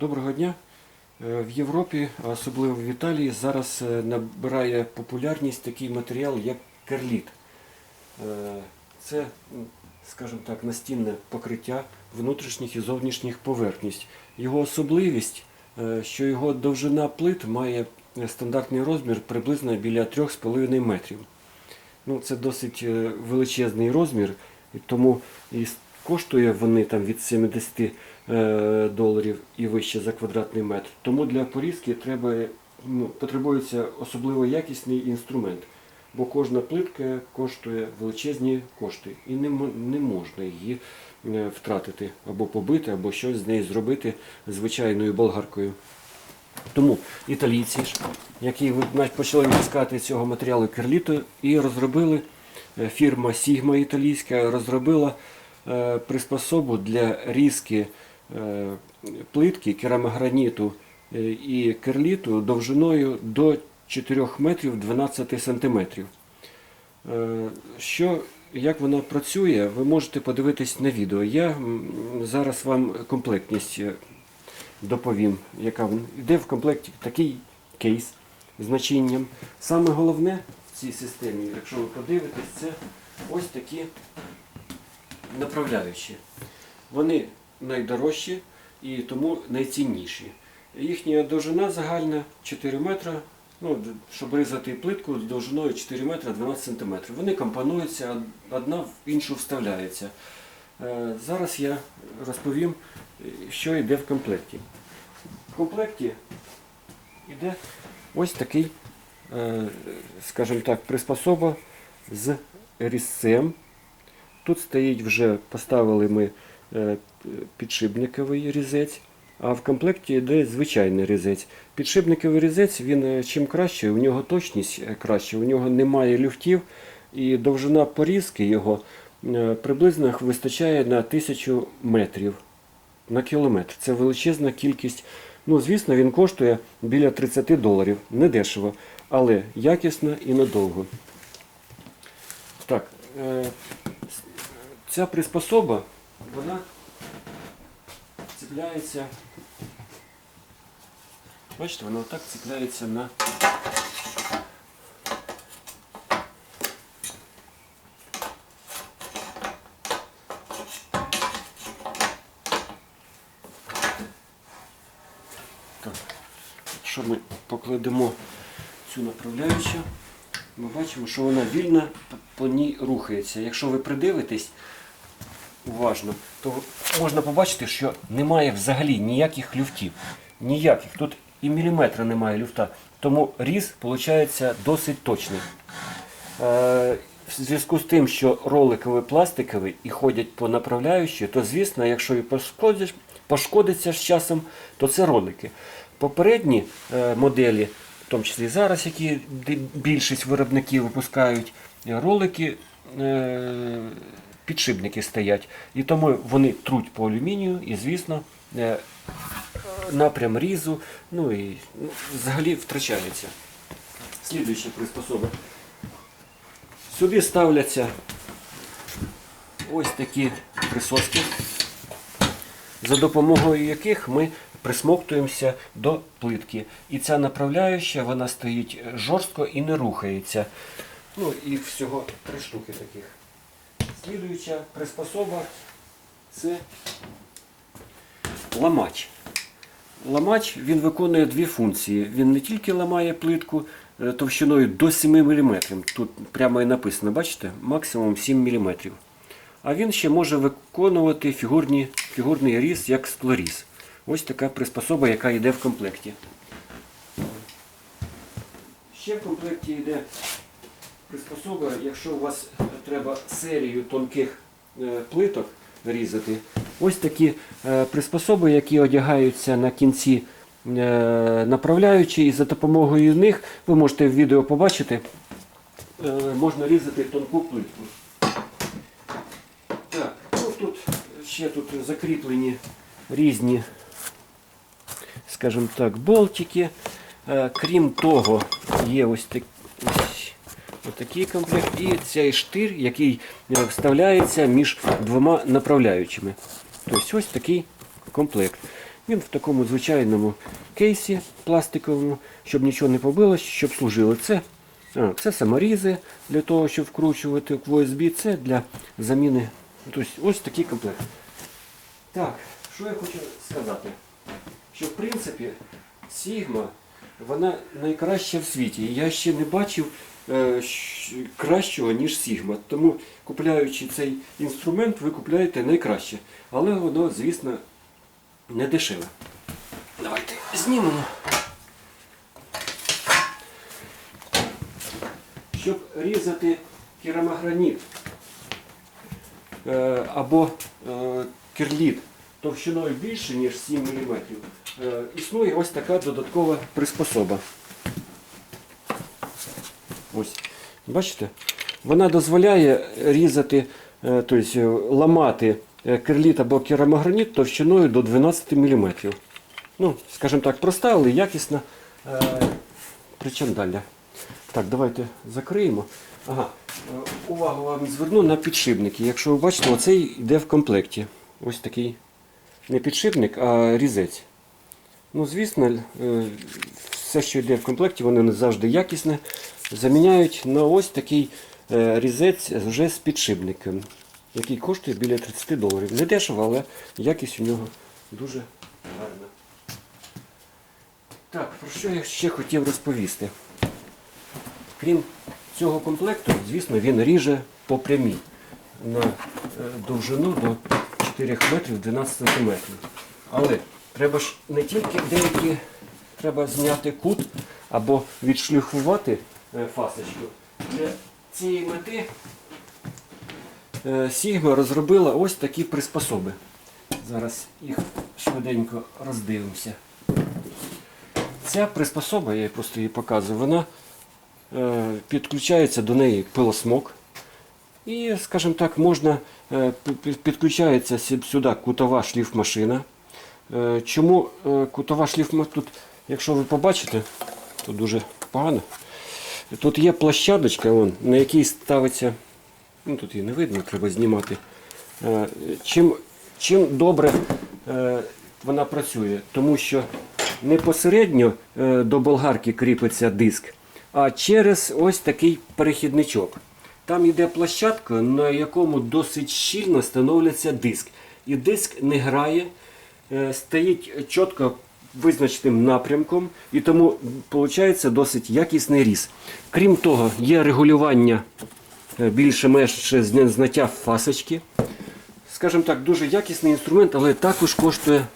Доброго дня. Е, В Європі, а особливо в Італії, зараз е, набирає популярність такий матеріал, як керліт. Е, Це, скажімо так, настінне покриття внутрішніх і зовнішніх поверхність. Його особливість, що його довжина плит має стандартний розмір приблизно біля 3,5 метрів. Ну, це досить величезний розмір, тому коштує вони там від 70 е, доларів і вище за квадратний метр. Тому для порізки треба, ну, потребується особливо якісний інструмент, бо кожна плитка коштує величезні кошти і не, не можна її е, втратити або побити, або щось з нею зробити звичайною болгаркою. Тому італійці які почали випускати цього матеріалу керліту і розробили, е, фірма Sigma італійська розробила приспособу для різки е, плитки керамограніту е, і керліту довжиною до 4 метрів 12 сантиметрів. Е, Що, як вона працює, ви можете подивитись на відео. Я зараз вам комплектність е, доповім, яка йде в комплекті такий кейс з значенням. Саме головне в цій системі, якщо ви подивитесь, це ось такі направляючі. Вони найдорожчі і тому найцінніші. Їхня довжина загальна 4 метра. Ну, щоб різати плитку з довжиною 4 метра 12 сантиметрів. Вони компонуються, одна в іншу вставляється. Е, Зараз я розповім, що йде в комплекті. В комплекті йде ось такий, е, скажімо так, приспособа з різцем. Тут стоїть вже, поставили ми е, підшипниковий різець, а в комплекті йде звичайний різець. Підшипниковий різець, він е, чим краще, у нього точність е, краще, у нього немає люфтів і довжина порізки його приблизно вистачає на 1000 метрів на кілометр. Це величезна кількість. Ну, звісно, він коштує біля 30 доларів. Не дешево, але якісно і надовго. Так, ця приспособа, вона цепляється. Бачите, вона отак цепляється на. Так. Якщо ми покладемо цю направляючу, ми бачимо, що вона вільно по ній рухається. Якщо ви придивитесь уважно, то можна побачити, що немає взагалі ніяких люфтів. Ніяких. Тут і міліметра немає люфта. Тому різ виходить досить точний. Е, В зв'язку з тим, що роликові пластикові і ходять по направляючій, то звісно, якщо і пошкодиться з часом, то це ролики. Попередні е, моделі, в тому числі зараз, які більшість виробників випускають, ролики е, підшипники стоять. І тому вони труть по алюмінію і, звісно, е, напрям різу, ну і ну, взагалі втрачається. Слідуюча приспособа. Сюди ставляться ось такі присоски, за допомогою яких ми присмоктуємося до плитки. І ця направляюча вона стоїть жорстко і не рухається. Ну і всього три штуки таких. Слідуюча приспособа це ламач. Ламач він виконує дві функції. Він не тільки ламає плитку е, товщиною до 7 мм. Тут прямо і написано, бачите, максимум 7 мм. А він ще може виконувати фігурні, фігурний різ як склоріз. Ось така приспособа, яка йде в комплекті. Ще в комплекті йде приспособа, якщо у вас треба серію тонких е, плиток різати, ось такі е, приспособи, які одягаються на кінці е, направляючі, і за допомогою них ви можете в відео побачити, можна різати тонку плитку. Так, ну тут ще тут закріплені різні, скажімо так, болтики. Крім того, є ось так, ось, отакий комплект і цей штир, який е, вставляється між двома направляючими. Тобто ось такий комплект. Він в такому звичайному кейсі пластиковому, щоб нічого не побилось, щоб служило. Це, а, це саморізи для того, щоб вкручувати в USB, це для заміни. Тобто ось такий комплект. Так, що я хочу сказати? Що в принципі Sigma, вона найкраща в світі. Я ще не бачив е, кращого, ніж Sigma. Тому купляючи цей інструмент, ви купляєте найкраще. Але воно, звісно, не дешеве. Давайте знімемо. Щоб різати керамограніт е, або е, керліт товщиною більше, ніж 7 мм, існує ось така додаткова приспособа. Ось, бачите? Вона дозволяє різати, е, тобто е, ламати е, керліт або керамограніт товщиною до 12 мм. Ну, скажімо так, проста, але якісна е, причандалля. Так, давайте закриємо. Ага. е, Увагу вам зверну на підшипники. Якщо ви бачите, оцей йде в комплекті. Ось такий не підшипник, а різець. Ну, звісно, е, все, що йде в комплекті, воно не завжди якісне. Заміняють на ось такий е, різець вже з підшипником, який коштує біля 30 доларів. Не дешево, але якість у нього дуже гарна. Так, про що я ще хотів розповісти? Крім цього комплекту, звісно, він ріже по прямій на е, довжину до 4 метрів 12 сантиметрів. Але треба ж не тільки деякі треба зняти кут або відшліфувати е, фасочку. Для цієї мети е, Sigma розробила ось такі приспособи. Зараз їх швиденько роздивимося. Ця приспособа, я просто її показую, вона е, підключається до неї пилосмок. І, скажімо так, можна пі- пі- підключається сюди кутова шліфмашина. Е, Чому е, кутова шліфмашина? Тут, якщо ви побачите, то дуже погано. Тут є площадочка, вон, на якій ставиться. Ну тут її не видно, треба знімати. Е, Чим, чим добре вона працює? Тому що не посередньо е, до болгарки кріпиться диск, а через ось такий перехідничок. Там йде площадка, на якому досить щільно становляться диск. І диск не грає, стоїть чітко визначеним напрямком, і тому виходить досить якісний різ. Крім того, є регулювання е, більше-менш зня- зняття фасочки. Скажімо так, дуже якісний інструмент, але також коштує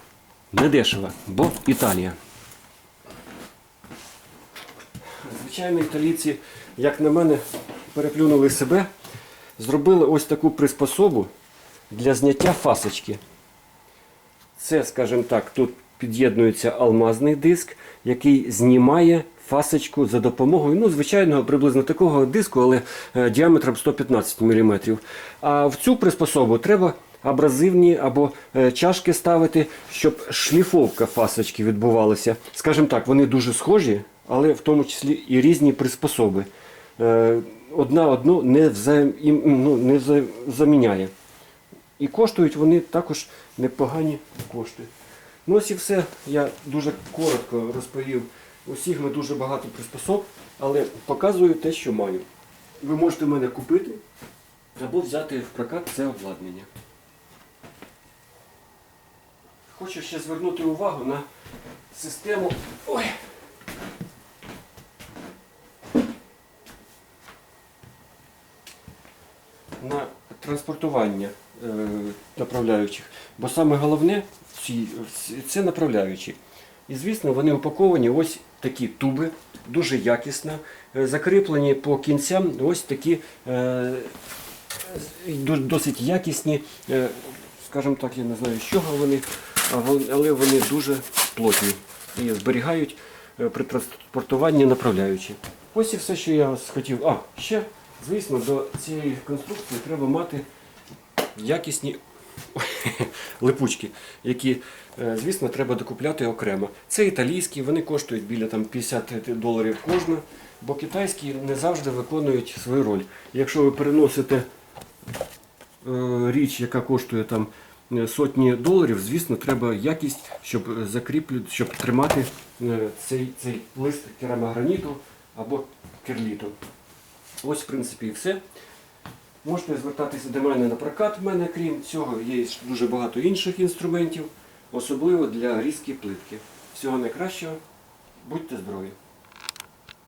недешево, бо Італія. Звичайно, італійці, як на мене, переплюнули себе, зробили ось таку приспособу для зняття фасочки. Це, скажімо так, тут під'єднується алмазний диск, який знімає фасочку за допомогою ну, звичайного приблизно такого диску, але е, діаметром 115 мм. А в цю приспособу треба абразивні або е, чашки ставити, щоб шліфовка фасочки відбувалася. Скажімо так, вони дуже схожі, але в тому числі і різні приспособи. Е, Одна одну не, взаєм, ну, не заміняє. І коштують вони також непогані кошти. Ну ось і все. Я дуже коротко розповів. У Sigma дуже багато приспособ, але показую те, що маю. Ви можете в мене купити або взяти в прокат це обладнання. Хочу ще звернути увагу на систему. Ой. на транспортування направляючих. Бо саме головне це направляючі. І звісно, вони упаковані ось такі туби, дуже якісно, е, закріплені по кінцям ось такі е, досить якісні, е, скажімо так, я не знаю, з чого вони, але вони дуже плотні і зберігають е, при транспортуванні направляючі. Ось і все, що я хотів. А, ще, звісно, до цієї конструкції треба мати якісні липучки, які, е, звісно, треба докупляти окремо. Це італійські, вони коштують біля там, 50 доларів кожна, бо китайські не завжди виконують свою роль. Якщо ви переносите е, річ, яка коштує там е, сотні доларів, звісно, треба якість, щоб закріплю, щоб тримати цей, цей лист керамограніту або керліту. Ось, в принципі, і все. Можете звертатися до мене на прокат. У мене, крім цього, є дуже багато інших інструментів, особливо для різки плитки. Всього найкращого, будьте здорові!